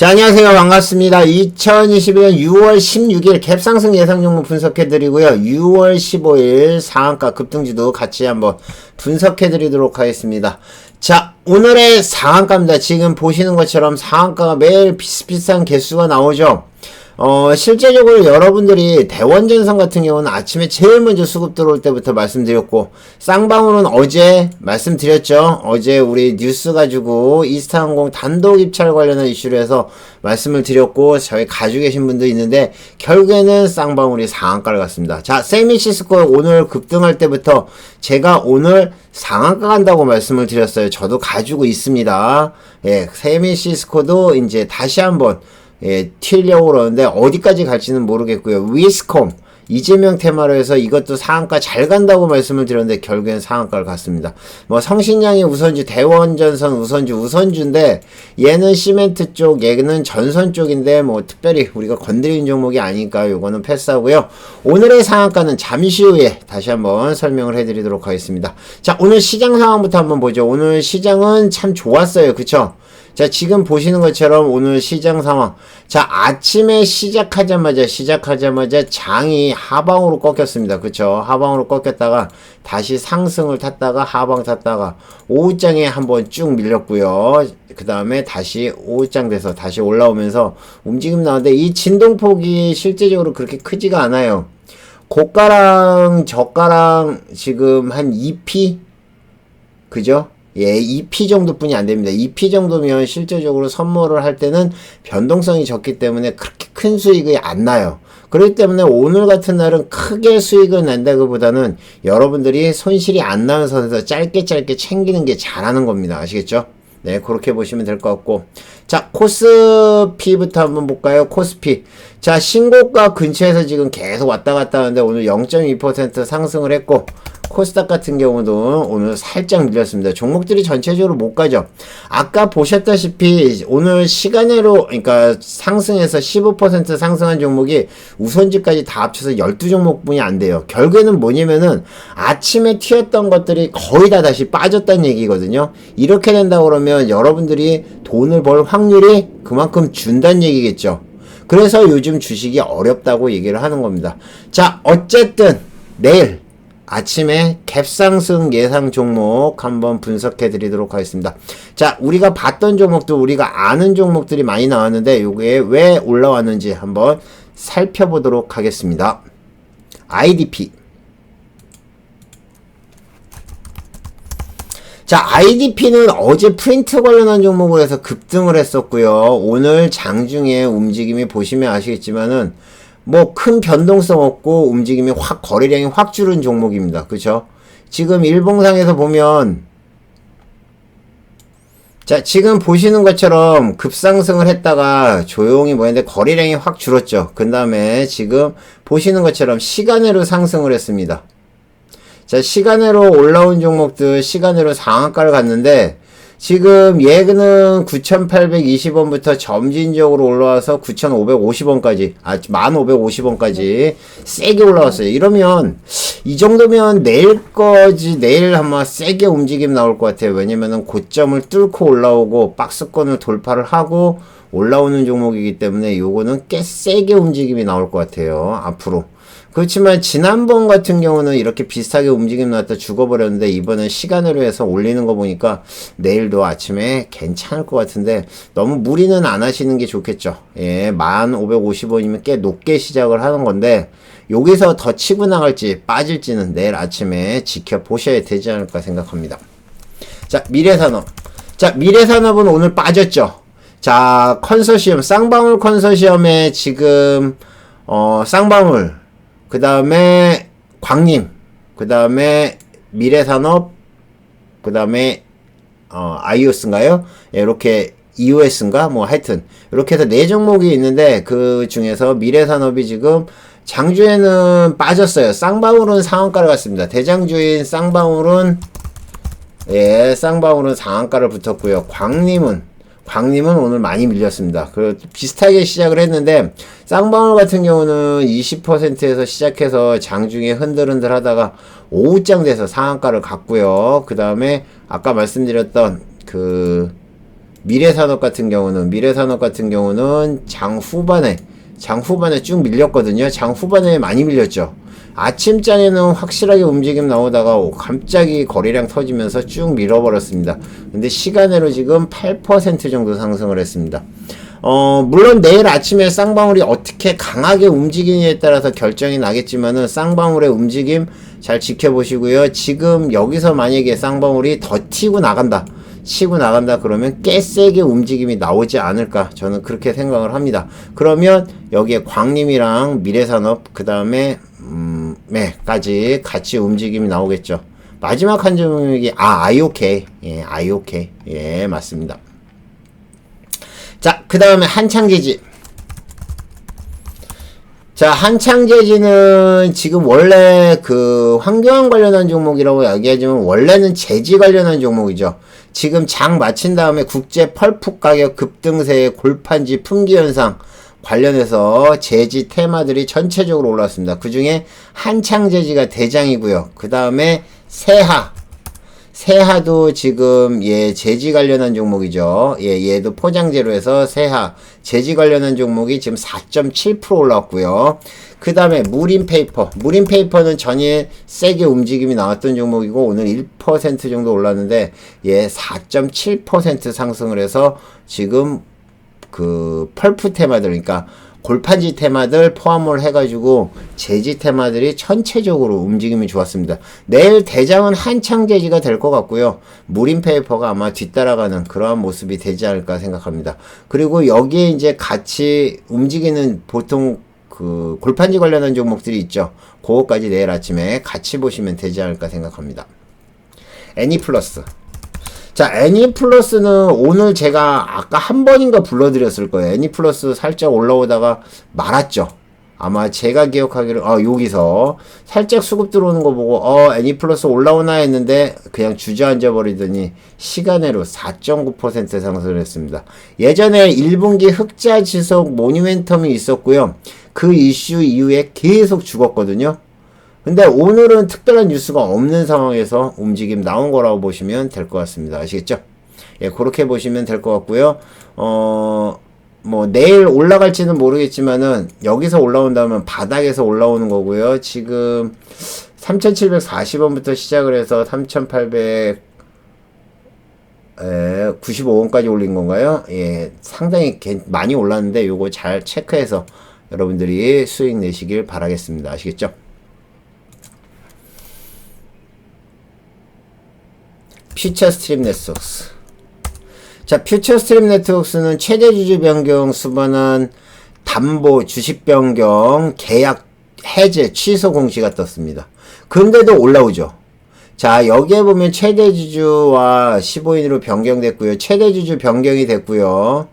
자, 안녕하세요. 반갑습니다. 2021년 6월 16일 갭상승 예상 종목 분석해드리고요. 6월 15일 상한가 급등주도 같이 한번 분석해드리도록 하겠습니다. 자, 오늘의 상한가입니다. 지금 보시는 것처럼 상한가가 매일 비슷비슷한 개수가 나오죠. 어, 실제적으로 여러분들이 대원전선 같은 경우는 아침에 제일 먼저 수급 들어올 때부터 말씀드렸고, 쌍방울은 어제 말씀드렸죠. 어제 우리 뉴스 가지고 이스타항공 단독 입찰 관련한 이슈로 해서 말씀을 드렸고, 저희 가지고 계신 분도 있는데, 결국에는 쌍방울이 상한가를 갔습니다. 자, 세미시스코 오늘 급등할 때부터 제가 오늘 상한가 간다고 말씀을 드렸어요. 저도 가지고 있습니다. 예, 세미시스코도 이제 다시 한번 예, 튀려고 그러는데 어디까지 갈지는 모르겠고요. 위스콤 이재명 테마로 해서 이것도 상한가 잘 간다고 말씀을 드렸는데 결국엔 상한가를 갔습니다. 뭐 성신양이 우선주, 대원전선 우선주, 우선주인데 얘는 시멘트 쪽, 얘는 전선 쪽인데 뭐 특별히 우리가 건드린 종목이 아니니까 요거는 패스하고요. 오늘의 상한가는 잠시 후에 다시 한번 설명을 해드리도록 하겠습니다. 자, 오늘 시장 상황부터 한번 보죠. 오늘 시장은 참 좋았어요. 그쵸? 자, 지금 보시는 것처럼 오늘 시장 상황. 자, 아침에 시작하자마자, 시작하자마자 장이 하방으로 꺾였습니다. 그쵸? 하방으로 꺾였다가 다시 상승을 탔다가 하방 탔다가 오후장에 한번 쭉 밀렸고요. 그 다음에 다시 오후장 돼서 다시 올라오면서 움직임 나오는데 이 진동폭이 실제적으로 그렇게 크지가 않아요. 고가랑 저가랑 지금 한 2P? 그죠? 예, 2P 정도뿐이 안 됩니다. 2P 정도면 실제적으로 선물을 할 때는 변동성이 적기 때문에 그렇게 큰 수익이 안 나요. 그렇기 때문에 오늘 같은 날은 크게 수익을 낸다기보다는 여러분들이 손실이 안 나는 선에서 짧게 짧게 챙기는 게 잘하는 겁니다. 아시겠죠? 네, 그렇게 보시면 될 것 같고. 자, 코스피부터 한번 볼까요? 코스피. 자, 신고가 근처에서 지금 계속 왔다 갔다 하는데 오늘 0.2% 상승을 했고, 코스닥 같은 경우도 오늘 살짝 밀렸습니다. 종목들이 전체적으로 못 가죠. 아까 보셨다시피 오늘 시간으로 그러니까 상승해서 15% 상승한 종목이 우선지까지 다 합쳐서 12종목뿐이 안 돼요. 결국에는 뭐냐면은 아침에 튀었던 것들이 거의 다 다시 빠졌다는 얘기거든요. 이렇게 된다 그러면 여러분들이 돈을 벌 확률이 그만큼 준다는 얘기겠죠. 그래서 요즘 주식이 어렵다고 얘기를 하는 겁니다. 자, 어쨌든 내일 아침에 갭상승 예상 종목 한번 분석해 드리도록 하겠습니다. 자, 우리가 봤던 종목도 우리가 아는 종목들이 많이 나왔는데 요게 왜 올라왔는지 한번 살펴보도록 하겠습니다. IDP 자, IDP는 어제 프린트 관련한 종목을 해서 급등을 했었고요. 오늘 장중에 움직임이 보시면 아시겠지만은 뭐 큰 변동성 없고 움직임이 확 거래량이 확 줄은 종목입니다. 그렇죠? 지금 일봉상에서 보면 자, 지금 보시는 것처럼 급상승을 했다가 조용히 뭐였는데 거래량이 확 줄었죠. 그 다음에 지금 보시는 것처럼 시간으로 상승을 했습니다. 자, 시간으로 올라온 종목들 시간으로 상한가를 갔는데 지금 얘는 9,820원부터 점진적으로 올라와서 9,550원까지, 아, 1,550원까지 세게 올라왔어요. 이러면, 이 정도면 내일 거지, 내일 한번 세게 움직임 나올 것 같아요. 왜냐면은 고점을 뚫고 올라오고 박스권을 돌파를 하고 올라오는 종목이기 때문에 요거는 꽤 세게 움직임이 나올 것 같아요. 앞으로. 그렇지만 지난번 같은 경우는 이렇게 비슷하게 움직임 나왔다 죽어버렸는데 이번엔 시간으로 해서 올리는 거 보니까 내일도 아침에 괜찮을 것 같은데 너무 무리는 안 하시는 게 좋겠죠. 예, 1,550원이면 꽤 높게 시작을 하는 건데 여기서 더 치고 나갈지 빠질지는 내일 아침에 지켜보셔야 되지 않을까 생각합니다. 자, 미래산업. 자, 미래산업은 오늘 빠졌죠. 자, 컨소시엄, 쌍방울 컨소시엄에 지금, 어, 쌍방울, 그 다음에 광림, 그 다음에 미래산업, 그 다음에 어, iOS인가요? 예, 이렇게 EOS인가? 뭐 하여튼 이렇게 해서 네 종목이 있는데 그 중에서 미래산업이 지금 장주에는 빠졌어요. 쌍방울은 상한가를 갔습니다. 대장주인 쌍방울은 예, 쌍방울은 상한가를 붙었고요. 광림은 광림은 오늘 많이 밀렸습니다. 그 비슷하게 시작을 했는데 쌍방울 같은 경우는 20%에서 시작해서 장중에 흔들흔들 하다가 오후장 돼서 상한가를 갔고요. 그 다음에 아까 말씀드렸던 그 미래산업 같은 경우는 미래산업 같은 경우는 장 후반에 장 후반에 쭉 밀렸거든요. 장 후반에 많이 밀렸죠. 아침장에는 확실하게 움직임 나오다가 갑자기 거래량 터지면서 쭉 밀어버렸습니다. 근데 시간으로 지금 8% 정도 상승을 했습니다. 어, 물론 내일 아침에 쌍방울이 어떻게 강하게 움직이느냐에 따라서 결정이 나겠지만은 쌍방울의 움직임 잘 지켜보시고요. 지금 여기서 만약에 쌍방울이 더 튀고 나간다. 치고 나간다 그러면 꽤 세게 움직임이 나오지 않을까 저는 그렇게 생각을 합니다. 그러면 여기에 광림이랑 미래산업 그 다음에 음, 네,까지 같이 움직임이 나오겠죠. 마지막 한 종목이 아 IOK 예 IOK 예 맞습니다. 자, 그 다음에 한창제지. 자, 한창제지는 지금 원래 그 환경 관련한 종목이라고 이야기하지만 원래는 제지 관련한 종목이죠. 지금 장 마친 다음에 국제 펄프 가격 급등세의 골판지 품귀 현상 관련해서 제지 테마들이 전체적으로 올랐습니다. 그 중에 한창제지가 대장이고요. 그 다음에 세하, 세하도 지금 예 재지 관련한 종목이죠. 예 얘도 포장재로 해서 세하 재지 관련한 종목이 지금 4.7% 올랐고요. 그 다음에 무림페이퍼 무림페이퍼는 전에 세게 움직임이 나왔던 종목이고 오늘 1% 정도 올랐는데 예 4.7% 상승을 해서 지금 그 펄프 테마들 그러니까 골판지 테마들 포함을 해가지고 재지 테마들이 전체적으로 움직임이 좋았습니다. 내일 대장은 한창 재지가 될 것 같고요. 무림페이퍼가 아마 뒤따라가는 그러한 모습이 되지 않을까 생각합니다. 그리고 여기에 이제 같이 움직이는 보통 그 골판지 관련한 종목들이 있죠. 그거까지 내일 아침에 같이 보시면 되지 않을까 생각합니다. 애니플러스 자, 애니 플러스는 오늘 제가 아까 한 번인가 불러드렸을 거예요. 애니 플러스 살짝 올라오다가 말았죠. 아마 제가 기억하기로, 아, 여기서 살짝 수급 들어오는 거 보고, 어, 애니 플러스 올라오나 했는데 그냥 주저앉아 버리더니 시간으로 4.9% 상승을 했습니다. 예전에 1분기 흑자 지속 모니멘텀이 있었고요. 그 이슈 이후에 계속 죽었거든요. 근데 오늘은 특별한 뉴스가 없는 상황에서 움직임 나온 거라고 보시면 될 것 같습니다. 아시겠죠? 예, 그렇게 보시면 될 것 같고요. 어, 뭐, 내일 올라갈지는 모르겠지만은, 여기서 올라온다면 바닥에서 올라오는 거고요. 지금, 3,740원부터 시작을 해서 3,800, 에, 95원까지 올린 건가요? 예, 상당히 많이 올랐는데, 요거 잘 체크해서 여러분들이 수익 내시길 바라겠습니다. 아시겠죠? 퓨처 스트림 네트워크스. 자, 퓨처 스트림 네트워크스는 최대 주주 변경 수반한 담보 주식 변경 계약 해제 취소 공시가 떴습니다. 근데도 올라오죠. 자, 여기에 보면 최대 주주와 15인으로 변경됐고요. 최대 주주 변경이 됐고요.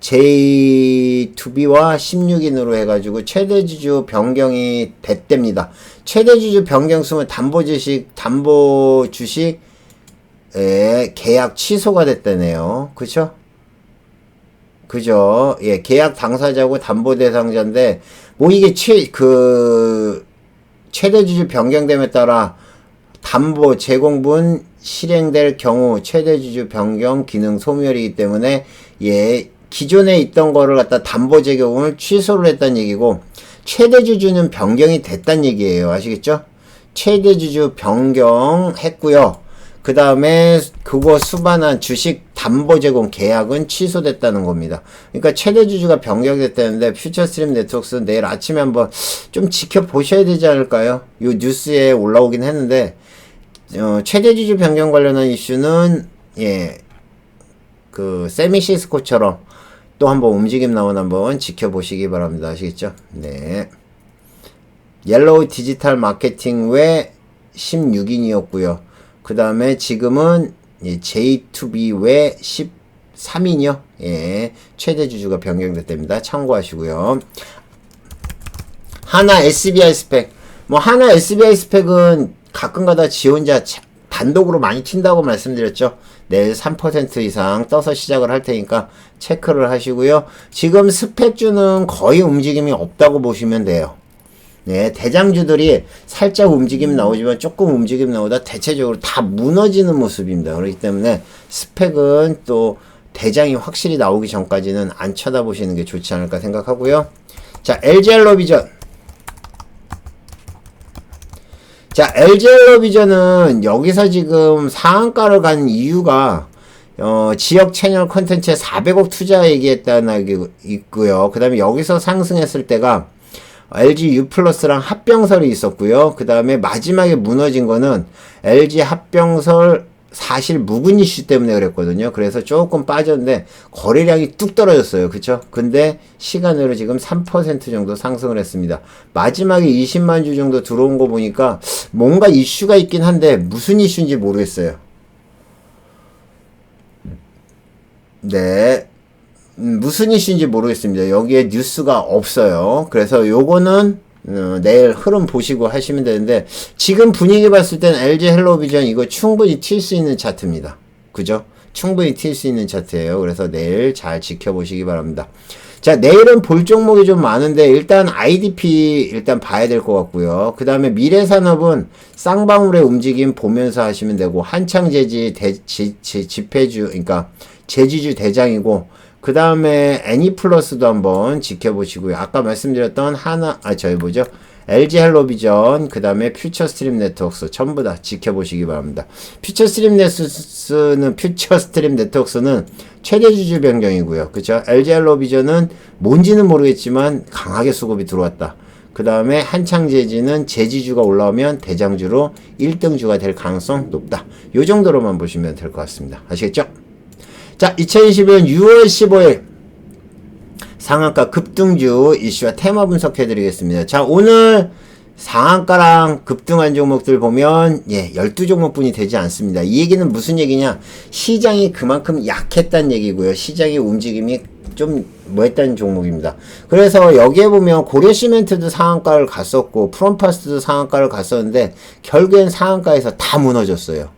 J2B와 16인으로 해가지고 최대 주주 변경이 됐답니다. 최대 주주 변경 수는 담보 주식, 담보 주식 예, 계약 취소가 됐다네요. 그쵸? 그죠? 예, 계약 당사자고 담보 대상자인데, 뭐 이게 최, 그, 최대 주주 변경됨에 따라 담보 제공분 실행될 경우 최대 주주 변경 기능 소멸이기 때문에, 예, 기존에 있던 거를 갖다 담보 제공을 취소를 했다는 얘기고, 최대 주주는 변경이 됐다는 얘기예요. 아시겠죠? 최대 주주 변경했고요. 그 다음에 그거 수반한 주식 담보 제공 계약은 취소됐다는 겁니다. 그러니까 최대 주주가 변경됐다는데 퓨처스트림 네트워크는 내일 아침에 한번 좀 지켜보셔야 되지 않을까요? 요 뉴스에 올라오긴 했는데 어, 최대 주주 변경 관련한 이슈는 예. 그 세미시스코처럼 또 한번 움직임 나온 한번 지켜보시기 바랍니다. 아시겠죠? 네. 옐로우 디지털 마케팅 외 16인이었고요. 그 다음에 지금은 J2B 외 13인이요. 예, 최대 주주가 변경됐답니다. 참고하시고요. 하나 SBI 스펙. 뭐 하나 SBI 스펙은 가끔가다 지 혼자 단독으로 많이 튄다고 말씀드렸죠. 내일 3% 이상 떠서 시작을 할 테니까 체크를 하시고요. 지금 스펙주는 거의 움직임이 없다고 보시면 돼요. 네, 대장주들이 살짝 움직임 나오지만 조금 움직임 나오다 대체적으로 다 무너지는 모습입니다. 그렇기 때문에 스펙은 또 대장이 확실히 나오기 전까지는 안 쳐다보시는 게 좋지 않을까 생각하고요. 자, LG엘로비전. 자, LG엘로비전은 여기서 지금 상한가를 간 이유가 어, 지역 채널 컨텐츠에 400억 투자 얘기했다는 게 있고요. 그 다음에 여기서 상승했을 때가 LG U 플러스랑 합병설이 있었고요. 그 다음에 마지막에 무너진 거는 LG 합병설 사실 묵은 이슈 때문에 그랬거든요. 그래서 조금 빠졌는데 거래량이 뚝 떨어졌어요. 그쵸? 근데 시간으로 지금 3% 정도 상승을 했습니다. 마지막에 20만 주 정도 들어온 거 보니까 뭔가 이슈가 있긴 한데 무슨 이슈인지 모르겠어요. 네. 음, 무슨 이슈인지 모르겠습니다. 여기에 뉴스가 없어요. 그래서 요거는 어, 내일 흐름 보시고 하시면 되는데 지금 분위기 봤을 땐 LG 헬로비전 이거 충분히 튈 수 있는 차트입니다. 그죠? 충분히 튈 수 있는 차트예요. 그래서 내일 잘 지켜보시기 바랍니다. 자, 내일은 볼 종목이 좀 많은데 일단 IDP 일단 봐야 될 것 같고요. 그 다음에 미래산업은 쌍방울의 움직임 보면서 하시면 되고 한창제지 대, 지, 지, 집회주 그러니까 제지주 대장이고 그 다음에 애니플러스도 한번 지켜보시고요. 아까 말씀드렸던 하나, 아, 저희 뭐죠? LG 헬로비전, 그 다음에 퓨처 스트림 네트워크스 전부 다 지켜보시기 바랍니다. 퓨처 스트림 네트워크스는, 퓨처 스트림 네트워크스는 최대 주주 변경이고요. 그쵸? LG 헬로비전은 뭔지는 모르겠지만 강하게 수급이 들어왔다. 그 다음에 한창제지는 제지주가 올라오면 대장주로 1등주가 될 가능성 높다. 요 정도로만 보시면 될 것 같습니다. 아시겠죠? 자, 2021년 6월 15일 상한가 급등주 이슈와 테마 분석해 드리겠습니다. 자, 오늘 상한가랑 급등한 종목들 보면 예, 12종목뿐이 되지 않습니다. 이 얘기는 무슨 얘기냐? 시장이 그만큼 약했다는 얘기고요. 시장의 움직임이 좀 뭐했다는 종목입니다. 그래서 여기에 보면 고려시멘트도 상한가를 갔었고 프롬파스도 상한가를 갔었는데 결국엔 상한가에서 다 무너졌어요.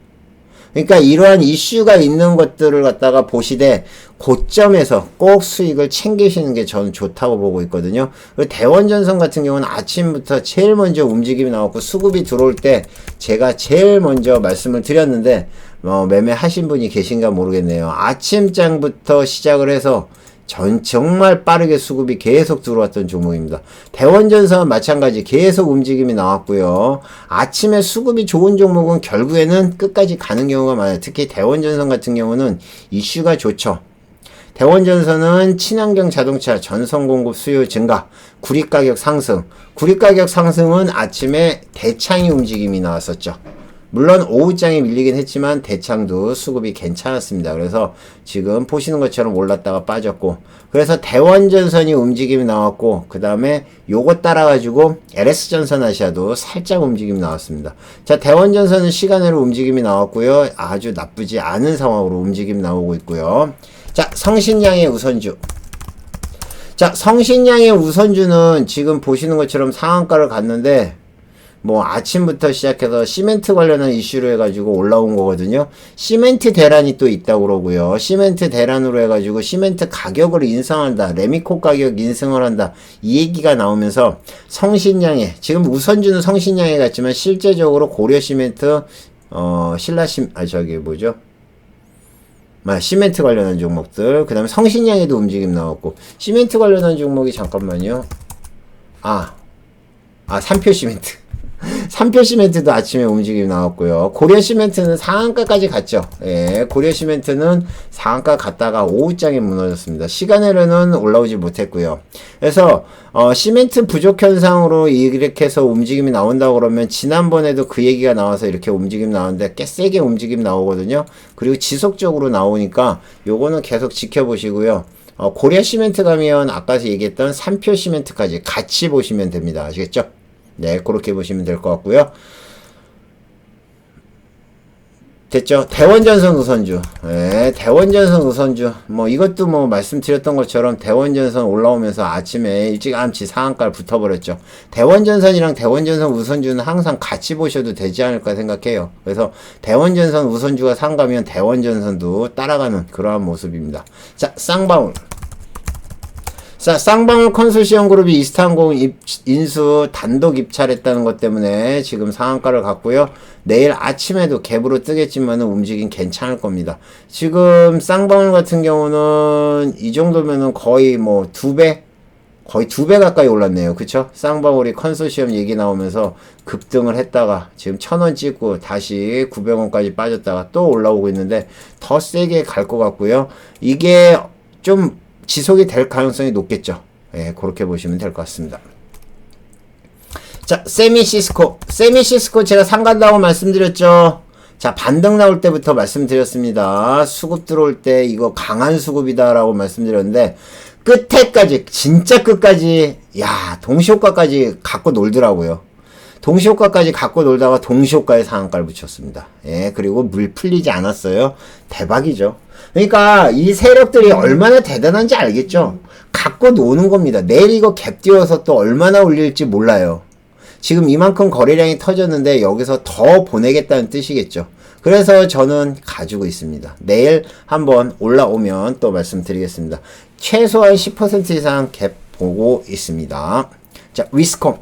그러니까 이러한 이슈가 있는 것들을 갖다가 보시되 고점에서 꼭 수익을 챙기시는 게 저는 좋다고 보고 있거든요. 대원전선 같은 경우는 아침부터 제일 먼저 움직임이 나왔고 수급이 들어올 때 제가 제일 먼저 말씀을 드렸는데 어, 매매하신 분이 계신가 모르겠네요. 아침장부터 시작을 해서 전 정말 빠르게 수급이 계속 들어왔던 종목입니다. 대원전선 마찬가지 계속 움직임이 나왔고요. 아침에 수급이 좋은 종목은 결국에는 끝까지 가는 경우가 많아요. 특히 대원전선 같은 경우는 이슈가 좋죠. 대원전선은 친환경 자동차 전선 공급 수요 증가, 구리 가격 상승. 구리 가격 상승은 아침에 대창이 움직임이 나왔었죠. 물론 오후장에 밀리긴 했지만 대창도 수급이 괜찮았습니다. 그래서 지금 보시는 것처럼 올랐다가 빠졌고 그래서 대원전선이 움직임이 나왔고 그 다음에 요거 따라가지고 LS전선 아시아도 살짝 움직임이 나왔습니다. 자 대원전선은 시간으로 움직임이 나왔고요. 아주 나쁘지 않은 상황으로 움직임이 나오고 있고요. 자 성신양의 우선주 자 성신양의 우선주는 지금 보시는 것처럼 상한가를 갔는데 뭐 아침부터 시작해서 시멘트 관련한 이슈로 해가지고 올라온 거거든요. 시멘트 대란이 또 있다고 그러고요. 시멘트 대란으로 해가지고 시멘트 가격을 인상한다. 레미코 가격 인상을 한다. 이 얘기가 나오면서 성신양에 지금 우선주는 성신양에 갔지만 실제적으로 고려 시멘트 어 신라심 아 저기 뭐죠? 아, 시멘트 관련한 종목들 그 다음에 성신양에도 움직임 나왔고 시멘트 관련한 종목이 잠깐만요. 아, 아 삼표 시멘트 삼표 시멘트도 아침에 움직임이 나왔고요. 고려 시멘트는 상한가까지 갔죠. 예, 고려 시멘트는 상한가 갔다가 오후장에 무너졌습니다. 시간으로는 올라오지 못했고요. 그래서 어, 시멘트 부족 현상으로 이렇게 해서 움직임이 나온다 그러면 지난번에도 그 얘기가 나와서 이렇게 움직임 나오는데 꽤 세게 움직임 나오거든요. 그리고 지속적으로 나오니까 요거는 계속 지켜보시고요. 어, 고려 시멘트 가면 아까 얘기했던 삼표 시멘트까지 같이 보시면 됩니다. 아시겠죠? 네, 그렇게 보시면 될 것 같고요. 됐죠? 대원전선 우선주. 네, 대원전선 우선주. 뭐 이것도 뭐 말씀드렸던 것처럼 대원전선 올라오면서 아침에 일찌감치 상한가를 붙어버렸죠. 대원전선이랑 대원전선 우선주는 항상 같이 보셔도 되지 않을까 생각해요. 그래서 대원전선 우선주가 상가면 대원전선도 따라가는 그러한 모습입니다. 자, 쌍방울. 자, 쌍방울 컨소시엄 그룹이 이스탄공 입, 인수 단독 입찰했다는 것 때문에 지금 상한가를 갔고요. 내일 아침에도 갭으로 뜨겠지만 움직임 괜찮을 겁니다. 지금 쌍방울 같은 경우는 이 정도면은 거의 뭐 두 배? 거의 두 배 가까이 올랐네요. 그쵸? 쌍방울이 컨소시엄 얘기 나오면서 급등을 했다가 지금 천 원 찍고 다시 900원까지 빠졌다가 또 올라오고 있는데 더 세게 갈 것 같고요. 이게 좀 지속이 될 가능성이 높겠죠. 예, 그렇게 보시면 될 것 같습니다. 자, 세미시스코. 세미시스코 제가 상간다고 말씀드렸죠. 자, 반등 나올 때부터 말씀드렸습니다. 수급 들어올 때 이거 강한 수급이다라고 말씀드렸는데, 끝에까지, 진짜 끝까지, 야, 동시효과까지 갖고 놀더라고요. 동시효과까지 갖고 놀다가 동시효과에 상한가를 붙였습니다. 예, 그리고 물 풀리지 않았어요. 대박이죠. 그러니까 이 세력들이 얼마나 대단한지 알겠죠? 갖고 노는 겁니다. 내일 이거 갭 띄워서 또 얼마나 올릴지 몰라요. 지금 이만큼 거래량이 터졌는데 여기서 더 보내겠다는 뜻이겠죠. 그래서 저는 가지고 있습니다. 내일 한번 올라오면 또 말씀드리겠습니다. 최소한 10% 이상 갭 보고 있습니다. 자, 위스콤.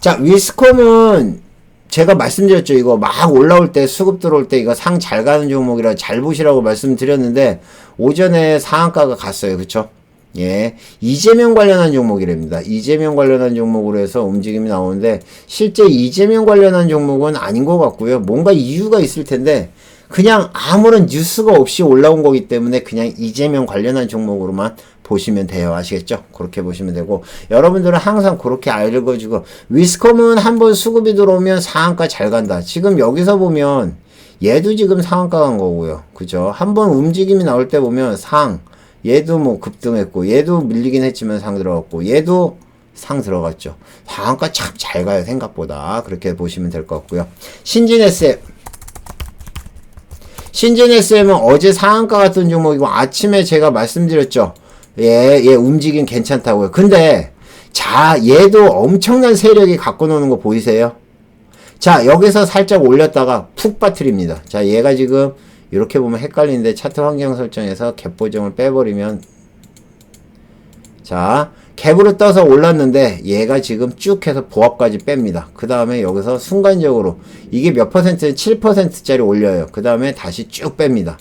자, 위스콤은 제가 말씀드렸죠. 이거 막 올라올 때 수급 들어올 때 이거 상 잘 가는 종목이라 잘 보시라고 말씀드렸는데 오전에 상한가가 갔어요. 그쵸? 예. 이재명 관련한 종목이랍니다. 이재명 관련한 종목으로 해서 움직임이 나오는데 실제 이재명 관련한 종목은 아닌 것 같고요. 뭔가 이유가 있을 텐데 그냥 아무런 뉴스가 없이 올라온 거기 때문에 그냥 이재명 관련한 종목으로만 보시면 돼요. 아시겠죠? 그렇게 보시면 되고 여러분들은 항상 그렇게 알려가지고 위스컴은 한번 수급이 들어오면 상한가 잘 간다. 지금 여기서 보면 얘도 지금 상한가 간 거고요. 그죠? 한번 움직임이 나올 때 보면 상 얘도 뭐 급등했고 얘도 밀리긴 했지만 상 들어갔고 얘도 상 들어갔죠. 상한가 참 잘 가요. 생각보다. 그렇게 보시면 될 것 같고요. 신진 SM 신진 SM은 어제 상한가 같은 종목이고 아침에 제가 말씀드렸죠. 예, 예, 움직임 괜찮다고요. 근데 자, 얘도 엄청난 세력이 갖고 노는 거 보이세요? 자, 여기서 살짝 올렸다가 푹 빠뜨립니다. 자, 얘가 지금 이렇게 보면 헷갈리는데 차트 환경 설정에서 갭 보정을 빼버리면 자, 갭으로 떠서 올랐는데 얘가 지금 쭉 해서 보합까지 뺍니다. 그 다음에 여기서 순간적으로 이게 몇 퍼센트 7%짜리 올려요. 그 다음에 다시 쭉 뺍니다.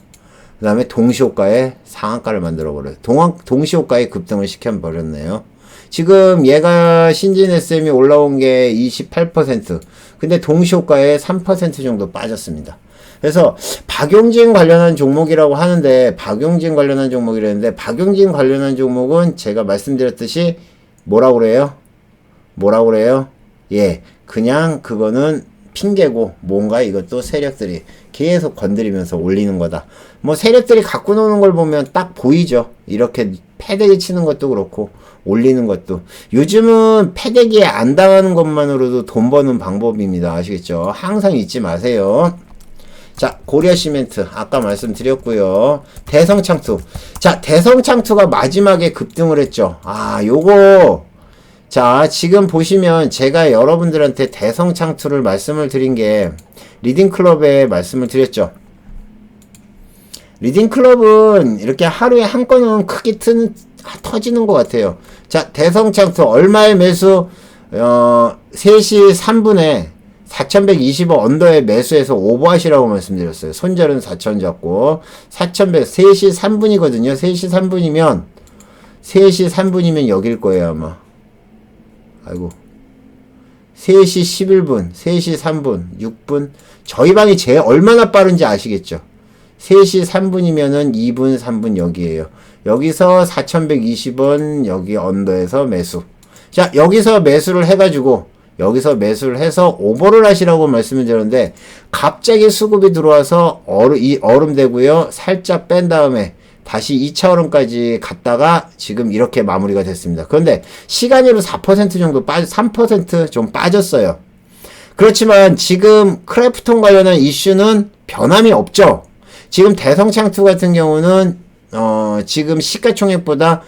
그 다음에 동시호가에 상한가를 만들어 버려요. 동안, 동시호가에 급등을 시켜 버렸네요. 지금 얘가 신진 SM이 올라온 게 28%. 근데 동시호가에 3% 정도 빠졌습니다. 그래서 박용진 관련한 종목이라고 하는데 박용진 관련한 종목이라는데 박용진 관련한 종목은 제가 말씀드렸듯이 뭐라고 그래요? 뭐라고 그래요? 예, 그냥 그거는 핑계고 뭔가 이것도 세력들이 계속 건드리면서 올리는 거다. 뭐 세력들이 갖고 노는 걸 보면 딱 보이죠. 이렇게 패대기 치는 것도 그렇고 올리는 것도 요즘은 패대기에 안 당하는 것만으로도 돈 버는 방법입니다. 아시겠죠? 항상 잊지 마세요. 자, 고려 시멘트. 아까 말씀드렸고요. 대성창투. 자, 대성창투가 마지막에 급등을 했죠. 아, 요거. 자, 지금 보시면 제가 여러분들한테 대성창투를 말씀을 드린 게 리딩 클럽에 말씀을 드렸죠. 리딩 클럽은 이렇게 하루에 한 건은 크게 튼, 터지는 것 같아요. 자, 대성 창투 얼마의 매수, 어, 3시 3분에 4120원 언더에 매수해서 오버하시라고 말씀드렸어요. 손절은 4000 잡고 4100 3시 3분이거든요. 3시 3분이면 3시 3분이면 여길 거예요, 아마. 아이고. 3시 11분, 3시 3분, 6분. 저희 방이 제 얼마나 빠른지 아시겠죠? 3시 3분이면은 2분, 3분 여기에요. 여기서 4120원 여기 언더에서 매수. 자, 여기서 매수를 해가지고 여기서 매수를 해서 오버를 하시라고 말씀을 드렸는데 갑자기 수급이 들어와서 얼음, 이 얼음 되고요. 살짝 뺀 다음에 다시 2차 얼음까지 갔다가 지금 이렇게 마무리가 됐습니다. 그런데 시간으로 4% 정도 빠져 3%좀 빠졌어요. 그렇지만 지금 크래프톤 관련한 이슈는 변함이 없죠. 지금 대성창투 같은 경우는 어 지금 시가총액보다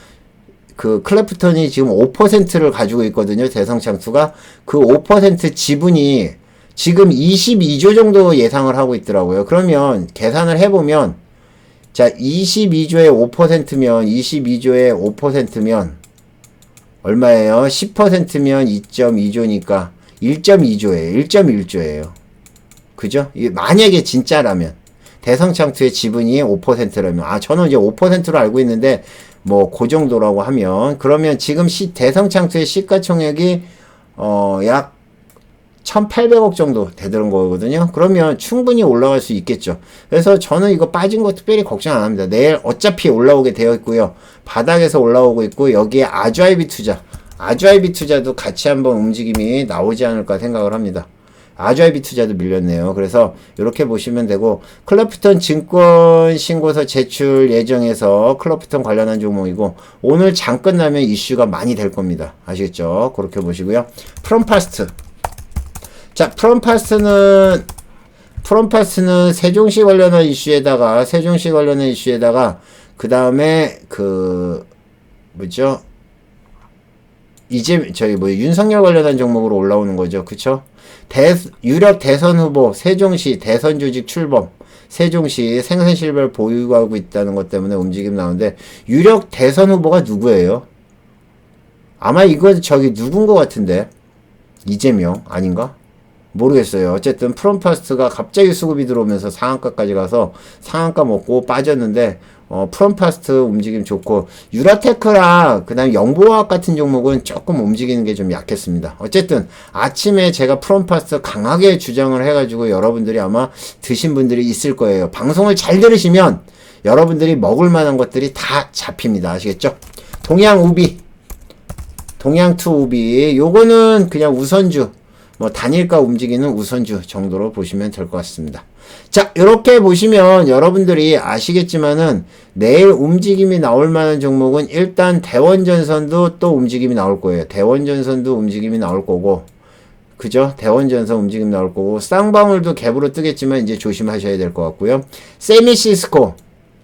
그 클래프턴이 지금 5%를 가지고 있거든요. 대성창투가 그 5% 지분이 지금 22조 정도 예상을 하고 있더라고요. 그러면 계산을 해보면 자, 22조에 5%면, 22조에 5%면, 얼마예요? 10%면 2.2조니까 1.2조예요. 1.1조예요. 그죠? 만약에 진짜라면 대성창투의 지분이 5%라면 아 저는 이제 5%로 알고 있는데 뭐 그 정도라고 하면 그러면 지금 시 대성창투의 시가총액이 어약 1,800억 정도 되는 거거든요. 그러면 충분히 올라갈 수 있겠죠. 그래서 저는 이거 빠진 거 특별히 걱정 안 합니다. 내일 어차피 올라오게 되어 있고요. 바닥에서 올라오고 있고 여기에 아주아이비 투자, 아주아이비 투자도 같이 한번 움직임이 나오지 않을까 생각을 합니다. 아주아이비 투자도 밀렸네요. 그래서 이렇게 보시면 되고 클러프턴 증권 신고서 제출 예정에서 클러프턴 관련한 종목이고 오늘 장 끝나면 이슈가 많이 될 겁니다. 아시겠죠? 그렇게 보시고요. 프롬파스트 자, 프롬파스는 프롬파스는 세종시 관련한 이슈에다가 세종시 관련한 이슈에다가 그 다음에 그 뭐죠? 이제 저희 뭐 윤석열 관련한 종목으로 올라오는 거죠, 그쵸? 대 유력 대선 후보 세종시 대선 조직 출범 세종시 생선실ber 보유하고 있다는 것 때문에 움직임 나오는데 유력 대선 후보가 누구예요? 아마 이거 저기 누군 것 같은데 이재명 아닌가? 모르겠어요. 어쨌든 프롬파스트가 갑자기 수급이 들어오면서 상한가까지 가서 상한가 먹고 빠졌는데 어, 프롬파스트 움직임 좋고 유라테크랑 그다음 영보화학 같은 종목은 조금 움직이는 게 좀 약했습니다. 어쨌든 아침에 제가 프롬파스트 강하게 주장을 해가지고 여러분들이 아마 드신 분들이 있을 거예요. 방송을 잘 들으시면 여러분들이 먹을 만한 것들이 다 잡힙니다. 아시겠죠? 동양 우비 동양 투 우비 요거는 그냥 우선주 뭐 단일가 움직이는 우선주 정도로 보시면 될 것 같습니다. 자, 이렇게 보시면 여러분들이 아시겠지만은 내일 움직임이 나올 만한 종목은 일단 대원전선도 또 움직임이 나올 거예요. 대원전선도 움직임이 나올 거고, 그죠? 대원전선 움직임 나올 거고, 쌍방울도 갭으로 뜨겠지만 이제 조심하셔야 될 것 같고요. 세미시스코,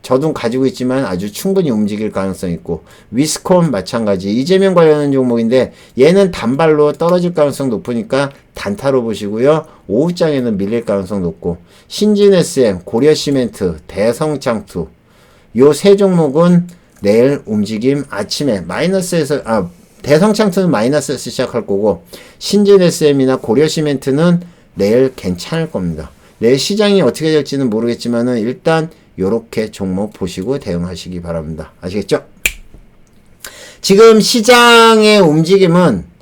저도 가지고 있지만 아주 충분히 움직일 가능성 있고 위스콘 마찬가지 이재명 관련한 종목인데 얘는 단발로 떨어질 가능성 높으니까 단타로 보시고요 오후장에는 밀릴 가능성 높고 신진 SM 고려시멘트 대성창투 요 세 종목은 내일 움직임 아침에 마이너스에서 아 대성창투는 마이너스에서 시작할 거고 신진 SM이나 고려시멘트는 내일 괜찮을 겁니다. 내일 시장이 어떻게 될지는 모르겠지만은 일단 요렇게 종목 보시고 대응하시기 바랍니다. 아시겠죠? 지금 시장의 움직임은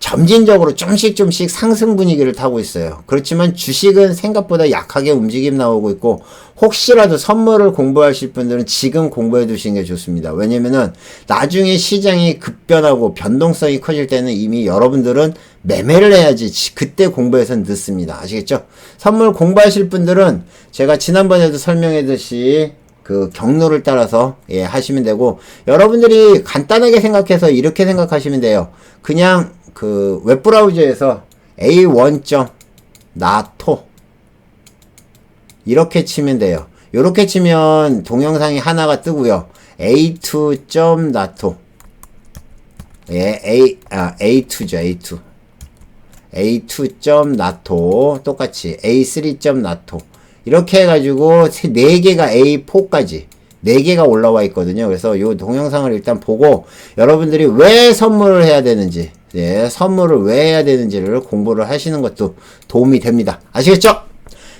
점진적으로 좀씩 좀씩 상승 분위기를 타고 있어요. 그렇지만 주식은 생각보다 약하게 움직임 나오고 있고 혹시라도 선물을 공부하실 분들은 지금 공부해 두시는 게 좋습니다. 왜냐면은 나중에 시장이 급변하고 변동성이 커질 때는 이미 여러분들은 매매를 해야지 그때 공부해서는 늦습니다. 아시겠죠? 선물 공부하실 분들은 제가 지난번에도 설명했듯이 그 경로를 따라서 예 하시면 되고 여러분들이 간단하게 생각해서 이렇게 생각하시면 돼요. 그냥 그 웹브라우저에서 a1.nato 이렇게 치면 돼요. 이렇게 치면 동영상이 하나가 뜨고요. a2.nato 예, a 아 a2죠, a2. a2.nato 똑같이 a3.nato 이렇게 해 가지고 네 개가 a4까지 네 개가 올라와 있거든요. 그래서 이 동영상을 일단 보고 여러분들이 왜 선물을 해야 되는지 예, 선물을 왜 해야 되는지를 공부를 하시는 것도 도움이 됩니다. 아시겠죠?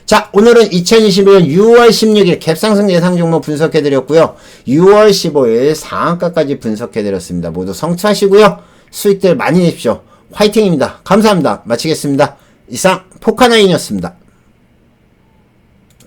자, 오늘은 2021년 6월 16일 갭상승 예상 종목 분석해드렸고요. 6월 15일 상한가까지 분석해드렸습니다. 모두 성투하시고요. 수익들 많이 내십시오. 화이팅입니다. 감사합니다. 마치겠습니다. 이상 포카나인이었습니다.